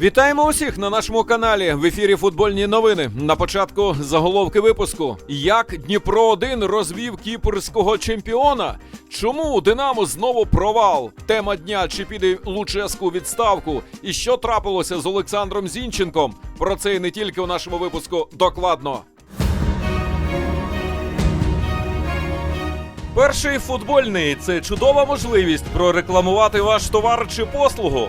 Вітаємо усіх на нашому каналі. В ефірі футбольні новини. На початку заголовки випуску. Як Дніпро 1 розвів кіпрського чемпіона? Чому у Динамо знову провал? Тема дня чи піде Луческу відставку? І що трапилося з Олександром Зінченком? Про це і не тільки у нашому випуску докладно. Перший футбольний це чудова можливість прорекламувати ваш товар чи послугу.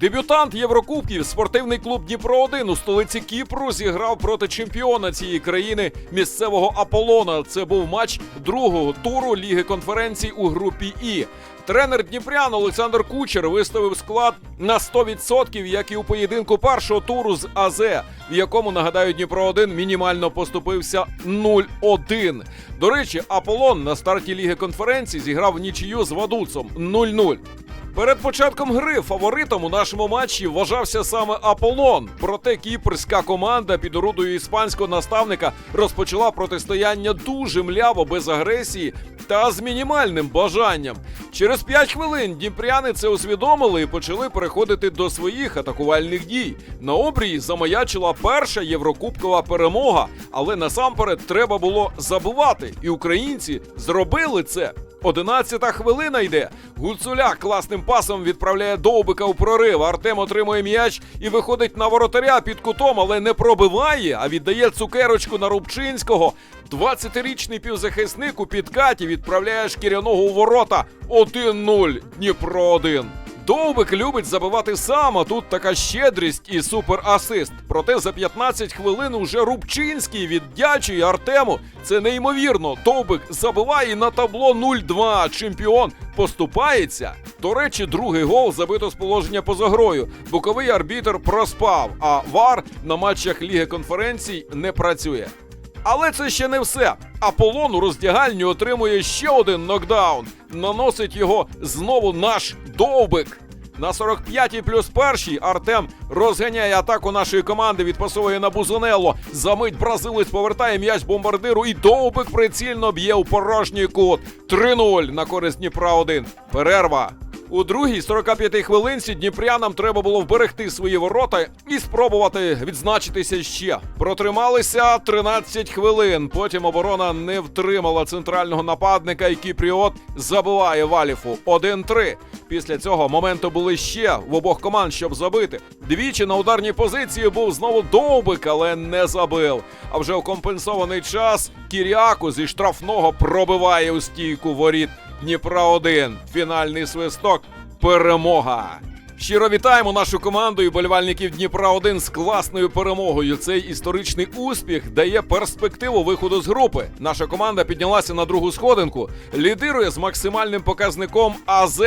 Дебютант Єврокубків спортивний клуб Дніпро 1 у столиці Кіпру зіграв проти чемпіона цієї країни місцевого Аполлона. Це був матч другого туру Ліги конференцій у групі І. Тренер Дніпрян Олександр Кучер виставив склад на 100%, як і у поєдинку першого туру з АЗ, в якому нагадаю Дніпро 1 мінімально поступився 0-1. До речі, Аполлон на старті Ліги конференцій зіграв нічию з Вадуцом 0-0. Перед початком гри фаворитом у нашому матчі вважався саме Аполлон. Проте кіпрська команда під орудою іспанського наставника розпочала протистояння дуже мляво без агресії та з мінімальним бажанням. Через 5 хвилин дніпряни це усвідомили і почали переходити до своїх атакувальних дій. На обрії замаячила перша єврокубкова перемога, але насамперед треба було забувати, і українці зробили це. Одинадцята хвилина йде. Гуцуляк класним пасом відправляє довбика у прорив. Артем отримує м'яч і виходить на воротаря під кутом, але не пробиває, а віддає цукерочку на Рубчинського. 20-річний півзахисник у підкаті відправляє шкіряного у ворота 1-0 Дніпро 1. Довбик любить забивати сам, а тут така щедрість і суперасист. Проте за 15 хвилин уже Рубчинський віддячує Артему. Це неймовірно. Довбик забиває на табло 0-2. Чемпіон поступається. До речі, другий гол забито з положення поза грою. Боковий арбітр проспав, а ВАР на матчах Ліги конференцій не працює. Але це ще не все. Аполлон у роздягальні отримує ще один нокдаун. Наносить його знову наш довбик. На 45-й плюс першій Артем розганяє атаку нашої команди, відпасовує на Бузонелло. Замить бразилець повертає м'яч бомбардиру і довбик прицільно б'є у порожній кут. 3-0 на користь Дніпра 1. Перерва. У другій 45-й хвилинці дніпрянам треба було вберегти свої ворота і спробувати відзначитися ще. Протрималися 13 хвилин. Потім оборона не втримала центрального нападника, і Кіпріот забиває Валіфу 1-3. Після цього моменту були ще в обох команд, щоб забити. Двічі на ударній позиції був знову довбик, але не забив. А вже у компенсований час Кіріаку зі штрафного пробиває у стійку воріт Дніпра 1. Фінальний свисток. Перемога. Щиро вітаємо нашу команду і болівальників Дніпра 1 з класною перемогою. Цей історичний успіх дає перспективу виходу з групи. Наша команда піднялася на другу сходинку, лідирує з максимальним показником АЗ.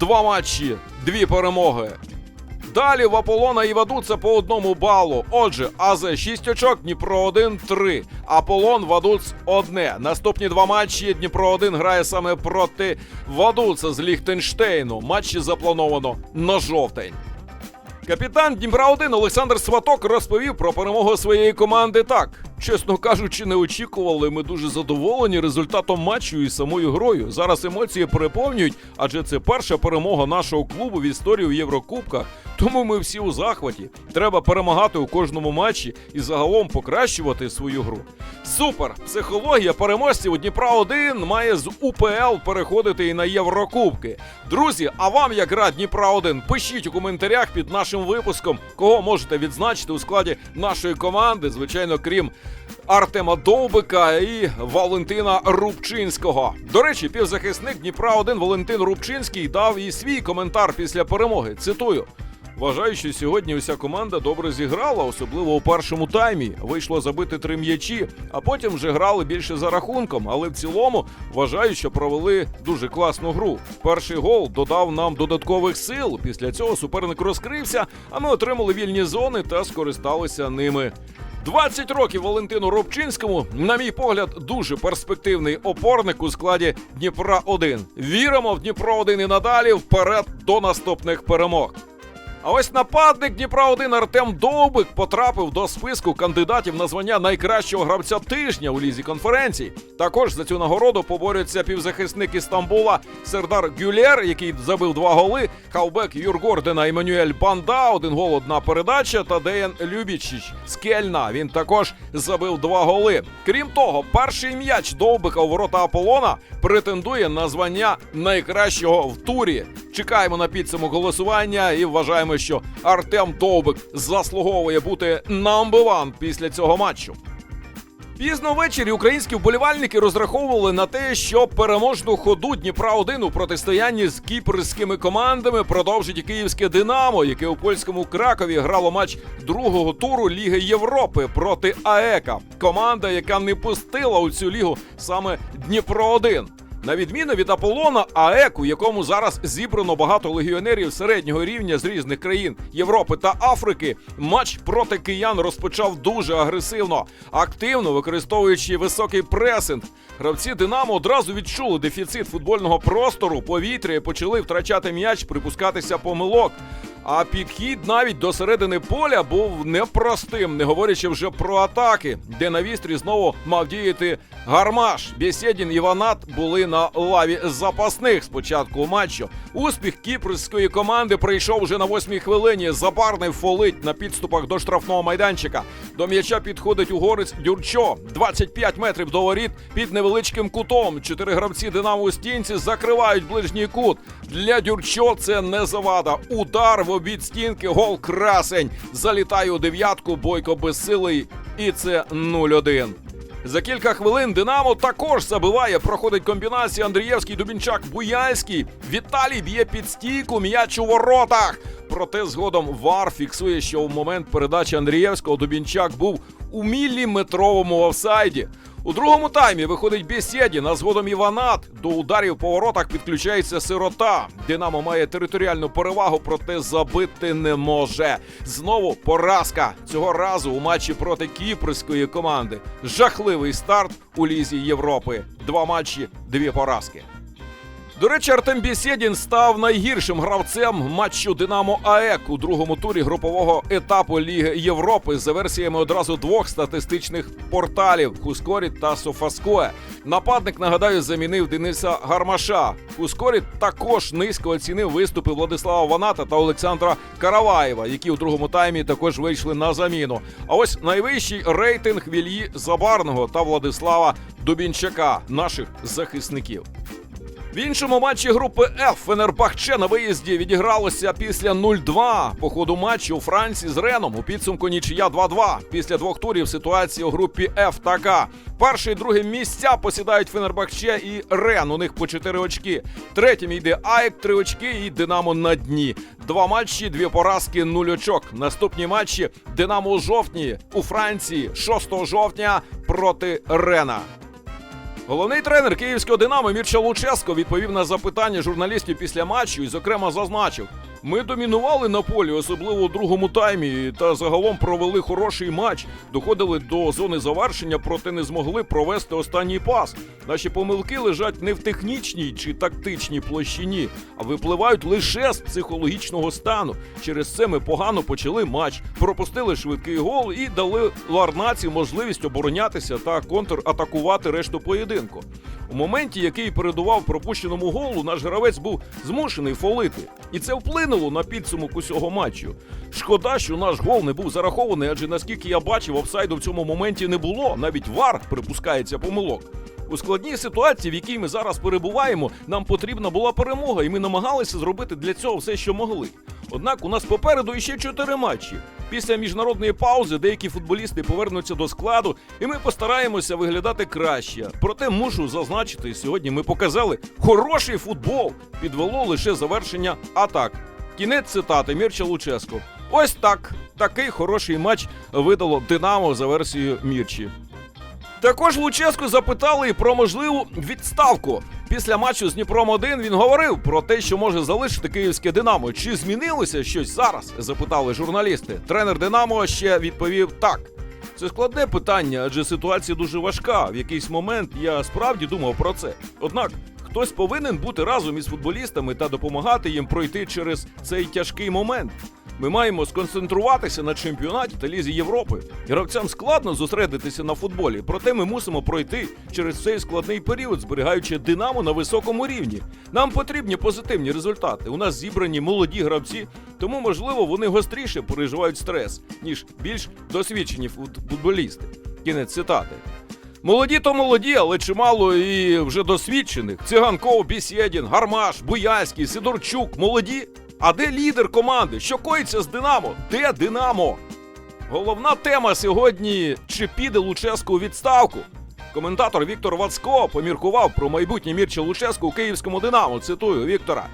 Два матчі, дві перемоги. Далі в Аполлона і Вадуца по одному балу. Отже, АЗ 6 очок, Дніпро 1 3. Аполлон, Вадуц одне. Наступні два матчі Дніпро 1 грає саме проти Вадуца з Ліхтенштейну. Матчі заплановано на жовтень. Капітан Дніпра 1 Олександр Сваток розповів про перемогу своєї команди так. Чесно кажучи, не очікували. Ми дуже задоволені результатом матчу і самою грою. Зараз емоції переповнюють, адже це перша перемога нашого клубу в історії в Єврокубках. Тому ми всі у захваті. Треба перемагати у кожному матчі і загалом покращувати свою гру. Супер! Психологія переможців у Дніпра 1 має з УПЛ переходити і на Єврокубки. Друзі, а вам як гра Дніпра 1 Пишіть у коментарях під нашим випуском, кого можете відзначити у складі нашої команди, звичайно, крім Артема Довбика і Валентина Рубчинського. До речі, півзахисник Дніпра 1 Валентин Рубчинський дав і свій коментар після перемоги. Цитую. Вважаю, що сьогодні уся команда добре зіграла, особливо у першому таймі. Вийшло забити три м'ячі, а потім вже грали більше за рахунком. Але в цілому вважаю, що провели дуже класну гру. Перший гол додав нам додаткових сил. Після цього суперник розкрився, а ми отримали вільні зони та скористалися ними. 20 років Валентину Робчинському, на мій погляд, дуже перспективний опорник у складі Дніпра 1 Віримо в Дніпро 1 і надалі вперед до наступних перемог. А ось нападник Дніпра 1 Артем Довбик потрапив до списку кандидатів на звання найкращого гравця тижня у лізі конференцій. Також за цю нагороду поборються півзахисник Істамбула Сердар Гюлєр, який забив два голи. Хавбек Юргордена Еммануель Банда, один гол, одна передача. Та Деян Любічіч з Кельна. Він також забив два голи. Крім того, перший м'яч Довбика у ворота Аполлона претендує на звання найкращого в турі. Чекаємо на підсумок голосування і вважаємо, що Артем Довбик заслуговує бути one після цього матчу. Пізно ввечері українські вболівальники розраховували на те, що переможну ходу Дніпра 1 у протистоянні з кіпрськими командами продовжить київське Динамо, яке у польському Кракові грало матч другого туру Ліги Європи проти АЕКа. Команда, яка не пустила у цю лігу саме Дніпро 1 на відміну від Аполлона, АЕК, у якому зараз зібрано багато легіонерів середнього рівня з різних країн Європи та Африки, матч проти киян розпочав дуже агресивно, активно використовуючи високий пресинг. Гравці Динамо одразу відчули дефіцит футбольного простору, повітря і почали втрачати м'яч, припускатися помилок. А підхід навіть до середини поля був непростим, не говорячи вже про атаки, де на вістрі знову мав діяти гармаш. Бєсєдін і Ванат були на лаві запасних спочатку матчу. Успіх кіпрської команди прийшов вже на восьмій хвилині. Забарний фолить на підступах до штрафного майданчика. До м'яча підходить угорець Дюрчо. 25 метрів до воріт під невеличким кутом. Чотири гравці Динамо у стінці закривають ближній кут. Для Дюрчо це не завада. Удар в обід стінки, гол красень. Залітає у дев'ятку, бойко безсилий. І це 0-1. За кілька хвилин Динамо також забиває. Проходить комбінація Андрієвський, Дубінчак, Буяльський. Віталій б'є під стійку, м'яч у воротах. Проте згодом Вар фіксує, що в момент передачі Андрієвського Дубінчак був у міліметровому офсайді. У другому таймі виходить Бєсєдін, а згодом Іванат. До ударів по воротах підключається сирота. Динамо має територіальну перевагу, проте забити не може. Знову поразка цього разу у матчі проти кіпрської команди. Жахливий старт у лізі Європи. Два матчі, дві поразки. До речі, Артем Бєсєдін став найгіршим гравцем матчу Динамо АЕК у другому турі групового етапу Ліги Європи за версіями одразу двох статистичних порталів Хускоріт та Софаскоe. Нападник, нагадаю, замінив Дениса Гармаша. Хускоріт також низько оцінив виступи Владислава Ваната та Олександра Караваєва, які у другому таймі також вийшли на заміну. А ось найвищий рейтинг Вільї Забарного та Владислава Дубінчака, наших захисників. В іншому матчі групи F Фенербахче на виїзді відігралося після 0-2 по ходу матчу у Франції з Реном. У підсумку нічия 2-2. Після двох турів ситуація у групі F така. Перше і друге місця посідають Фенербахче і Рен. У них по 4 очки. Третім йде Аек 3 очки і Динамо на дні. Два матчі, дві поразки, нуль очок. Наступні матчі Динамо у жовтні у Франції 6 жовтня проти Рена. Головний тренер київського Динамо Мірча Луческо відповів на запитання журналістів після матчу і, зокрема, зазначив: ми домінували на полі, особливо у другому таймі, та загалом провели хороший матч. Доходили до зони завершення, проте не змогли провести останній пас. Наші помилки лежать не в технічній чи тактичній площині, а випливають лише з психологічного стану. Через це ми погано почали матч, пропустили швидкий гол і дали Ларнаці можливість оборонятися та контратакувати решту поєдинку. У моменті, який передував пропущеному голу, наш гравець був змушений фолити. І це вплинуло на підсумок усього матчу. Шкода, що наш гол не був зарахований, адже наскільки я бачив, офсайду в цьому моменті не було. Навіть вар припускається помилок. У складній ситуації, в якій ми зараз перебуваємо, нам потрібна була перемога, і ми намагалися зробити для цього все, що могли. Однак у нас попереду іще чотири матчі. Після міжнародної паузи деякі футболісти повернуться до складу, і ми постараємося виглядати краще. Проте мушу зазначити, сьогодні ми показали хороший футбол. Підвело лише завершення атак. Кінець цитати Мірча Луческо. Ось так. Такий хороший матч видало Динамо за версією Мірчі. Також Луческу запитали і про можливу відставку. Після матчу з Дніпром 1 він говорив про те, що може залишити київське Динамо. Чи змінилося щось зараз? запитали журналісти. Тренер Динамо ще відповів так. Це складне питання, адже ситуація дуже важка. В якийсь момент я справді думав про це. Однак хтось повинен бути разом із футболістами та допомагати їм пройти через цей тяжкий момент. Ми маємо сконцентруватися на чемпіонаті та лізі Європи. Гравцям складно зосередитися на футболі, проте ми мусимо пройти через цей складний період, зберігаючи динамо на високому рівні. Нам потрібні позитивні результати. У нас зібрані молоді гравці, тому можливо вони гостріше переживають стрес, ніж більш досвідчені футболісти. Кінець цитати. Молоді то молоді, але чимало і вже досвідчених. Циганков, Бісєдін, Гармаш, Буяльський, Сидорчук, молоді. А де лідер команди? Що коїться з Динамо? Де Динамо? Головна тема сьогодні: чи піде Луческу у відставку? Коментатор Віктор Вацко поміркував про майбутнє Мірча Луческу у київському Динамо. Цитую Віктора.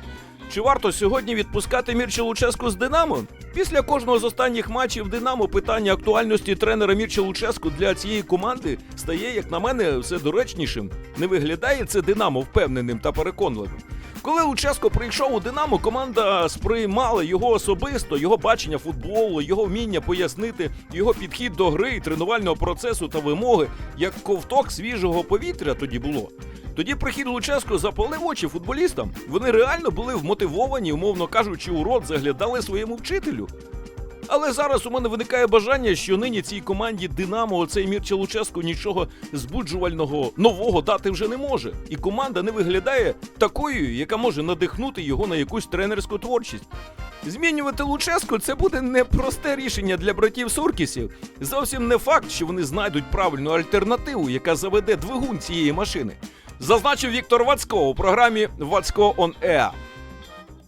Чи варто сьогодні відпускати Мірча Луческу з Динамо? Після кожного з останніх матчів Динамо питання актуальності тренера Мірча Луческу для цієї команди стає, як на мене, все доречнішим. Не виглядає це Динамо впевненим та переконливим. Коли Луческо прийшов у Динамо, команда сприймала його особисто, його бачення футболу, його вміння пояснити, його підхід до гри, тренувального процесу та вимоги, як ковток свіжого повітря тоді було. Тоді прихід Луческо запалив очі футболістам. Вони реально були вмотивовані, умовно кажучи, у рот заглядали своєму вчителю. Але зараз у мене виникає бажання, що нині цій команді Динамо оцей Мірча Луческо нічого збуджувального нового дати вже не може. І команда не виглядає такою, яка може надихнути його на якусь тренерську творчість. Змінювати Луческо це буде непросте рішення для братів Суркісів. Зовсім не факт, що вони знайдуть правильну альтернативу, яка заведе двигун цієї машини. Зазначив Віктор Вацько у програмі Вацько on Air.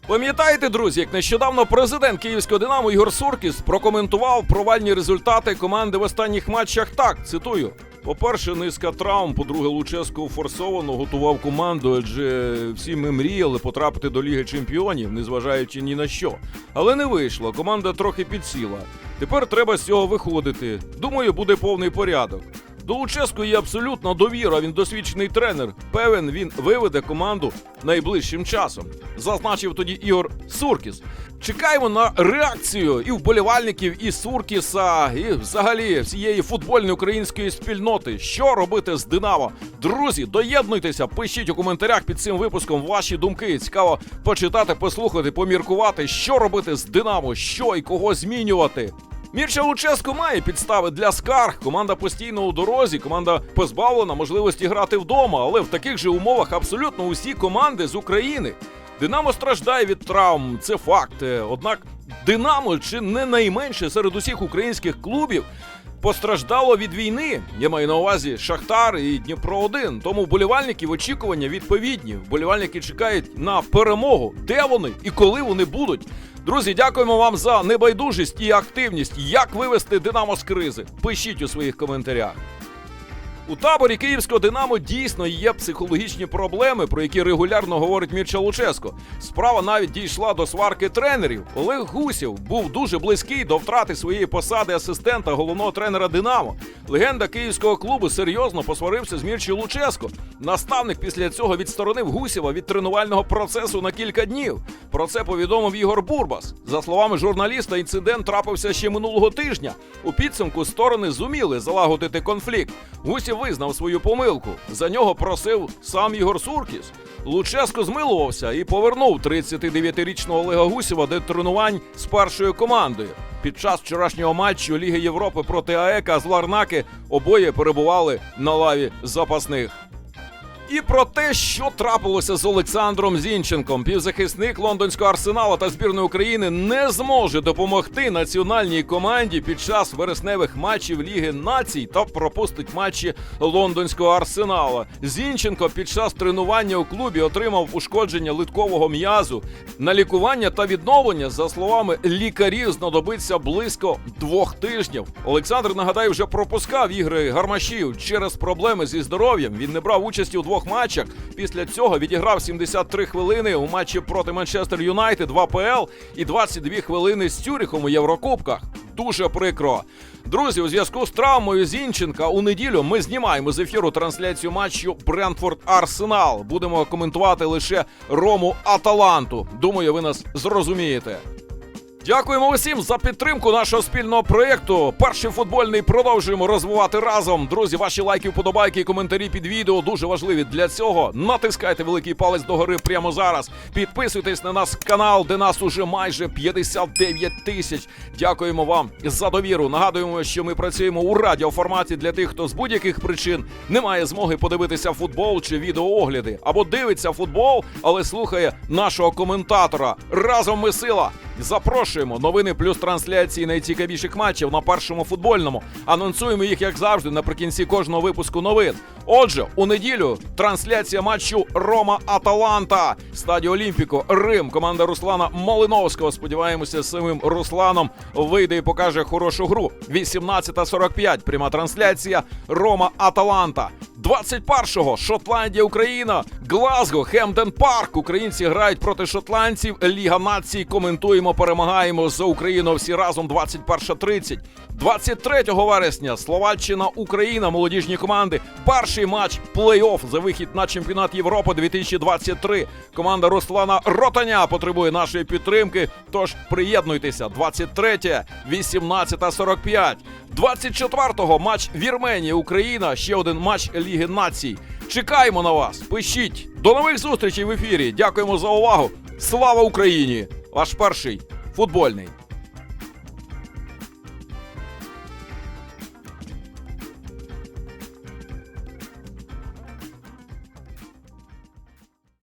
Пам'ятаєте, друзі, як нещодавно президент Київського Динамо Ігор Суркіс прокоментував провальні результати команди в останніх матчах так, цитую. По-перше, низка травм, по-друге, Луческо форсовано готував команду, адже всі ми мріяли потрапити до Ліги Чемпіонів, незважаючи ні на що. Але не вийшло, команда трохи підсіла. Тепер треба з цього виходити. Думаю, буде повний порядок. До Луческо є абсолютна довіра. Він досвідчений тренер. Певен, він виведе команду найближчим часом. Зазначив тоді Ігор Суркіс. Чекаємо на реакцію і вболівальників, і Суркіса, і взагалі всієї футбольної української спільноти. Що робити з Динамо? Друзі, доєднуйтеся, пишіть у коментарях під цим випуском ваші думки. Цікаво почитати, послухати, поміркувати, що робити з Динамо, що і кого змінювати. Мірча Луческо має підстави для скарг. Команда постійно у дорозі, команда позбавлена можливості грати вдома, але в таких же умовах абсолютно усі команди з України. Динамо страждає від травм, це факт. Однак Динамо чи не найменше серед усіх українських клубів постраждало від війни. Я маю на увазі Шахтар і Дніпро 1 Тому вболівальників очікування відповідні. Вболівальники чекають на перемогу. Де вони і коли вони будуть? Друзі, дякуємо вам за небайдужість і активність. Як вивести Динамо з кризи? Пишіть у своїх коментарях. У таборі київського Динамо дійсно є психологічні проблеми, про які регулярно говорить Мірча Луческо. Справа навіть дійшла до сварки тренерів. Олег Гусєв був дуже близький до втрати своєї посади асистента головного тренера Динамо. Легенда київського клубу серйозно посварився з Мірчі Луческо. Наставник після цього відсторонив Гусєва від тренувального процесу на кілька днів. Про це повідомив Ігор Бурбас. За словами журналіста, інцидент трапився ще минулого тижня. У підсумку сторони зуміли залагодити конфлікт. Гусєв визнав свою помилку. За нього просив сам Ігор Суркіс. Луческо змилувався і повернув 39-річного Олега Гусєва до тренувань з першою командою. Під час вчорашнього матчу Ліги Європи проти АЕКа з Ларнаки обоє перебували на лаві запасних. І про те, що трапилося з Олександром Зінченком, півзахисник лондонського арсенала та збірної України не зможе допомогти національній команді під час вересневих матчів Ліги Націй та пропустить матчі лондонського арсенала. Зінченко під час тренування у клубі отримав ушкодження литкового м'язу. На лікування та відновлення, за словами лікарів, знадобиться близько двох тижнів. Олександр нагадаю, вже пропускав ігри гармашів через проблеми зі здоров'ям. Він не брав участі у двох матчах. Після цього відіграв 73 хвилини у матчі проти Манчестер Юнайтед в АПЛ і 22 хвилини з Цюріхом у Єврокубках. Дуже прикро. Друзі, у зв'язку з травмою Зінченка у неділю ми знімаємо з ефіру трансляцію матчу Брентфорд Арсенал. Будемо коментувати лише Рому Аталанту. Думаю, ви нас зрозумієте. Дякуємо усім за підтримку нашого спільного проєкту. Перший футбольний продовжуємо розвивати разом. Друзі, ваші лайки, вподобайки і коментарі під відео дуже важливі для цього. Натискайте великий палець догори прямо зараз. Підписуйтесь на наш канал, де нас уже майже 59 тисяч. Дякуємо вам за довіру. Нагадуємо, що ми працюємо у радіоформаті для тих, хто з будь-яких причин не має змоги подивитися футбол чи відеоогляди, або дивиться футбол, але слухає нашого коментатора. Разом ми сила. Запрошуємо новини плюс трансляції найцікавіших матчів на першому футбольному. Анонсуємо їх, як завжди, наприкінці кожного випуску новин. Отже, у неділю трансляція матчу Рома Аталанта, стадіо Олімпіко, Рим. Команда Руслана Малиновського. Сподіваємося, самим Русланом вийде і покаже хорошу гру. 18.45. Пряма трансляція Рома Аталанта. 21-го Шотландія, Україна, Глазго, Хемден Парк. Українці грають проти шотландців. Ліга націй. Коментуємо, перемагаємо за Україну всі разом. 21.30. 23 вересня Словаччина, Україна, молодіжні команди. Перший матч плей-офф за вихід на чемпіонат Європи 2023. Команда Руслана Ротаня потребує нашої підтримки. Тож приєднуйтеся. 23, 18.45. 24-го матч Вірменія, Україна. Ще один матч Ліги Націй. Чекаємо на вас. Пишіть. До нових зустрічей в ефірі. Дякуємо за увагу. Слава Україні! Ваш перший футбольний.